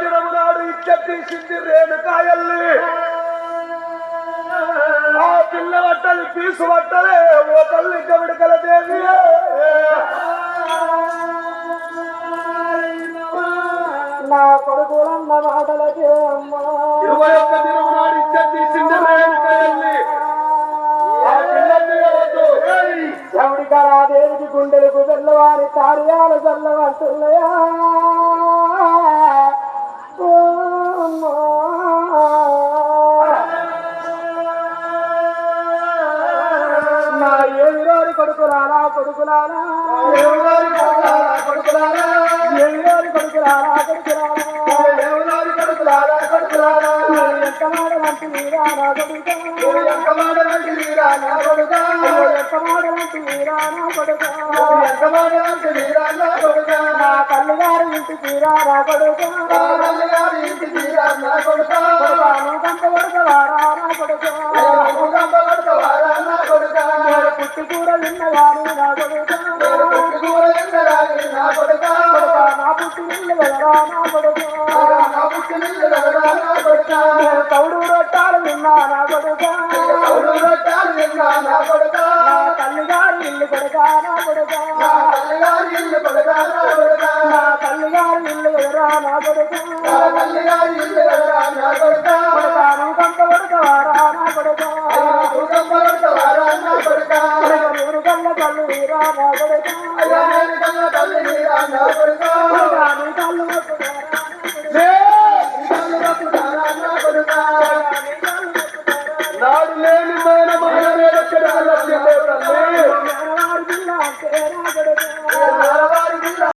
దినము నాడు ఇచ్చతీసింది రేణుకాయల్ని. ఆ పిల్ల పట్టది పీసు పట్టలే ఓ తల్లి గవిడికల దేవి. నా కొడుకులన్న మాటలకే అమ్మా. ఇరవై ఒక్క దినము నాడు ఇచ్చతీసింది రేణుకాయల్ని. కళాదేవికి గుండెలకు తెల్లవారి కార్యాలు చల్లవంటున్నాయా కొడుకులారా? కొడుకులారా కొడుకులారా, కొడుకులారా ఎంత మాటలంటే మీరా నా కొడుకా నువ్వు ఎంత మాటలంటే మీరా నా కొడుకా ఎంత మాటలంటే మీరా నా కొడుకా నువ్వు ఎంత మాటలంటే మీరా నా కొడుకా నా తల్లిగారు ఇంటి తీరా నా కొడుకా నా తల్లిగారి ఇంటి నా కొడుకా పుట్టి నా కొడుకా నా కొడుకా నా పుట్టి ఇల్లు నా నా పుట్టి నా తౌడు రొట్టాలు విన్నా నా కొడుకా అవును రొట్టాలు నిన్నా నా కొడుకా నా తల్లిగారి ఇల్లు కొడుకా నా కొడుకా నా ఇల్లు కొడుకా నా కొడుకా నా ఇల్లు వెళ్ళరా నా కొడుకా నా ఇల్లు కదరా నా కొడుకా తల్లు మీరా నా కొడుకా నాడు లేని మైన మాయ మీద చెడు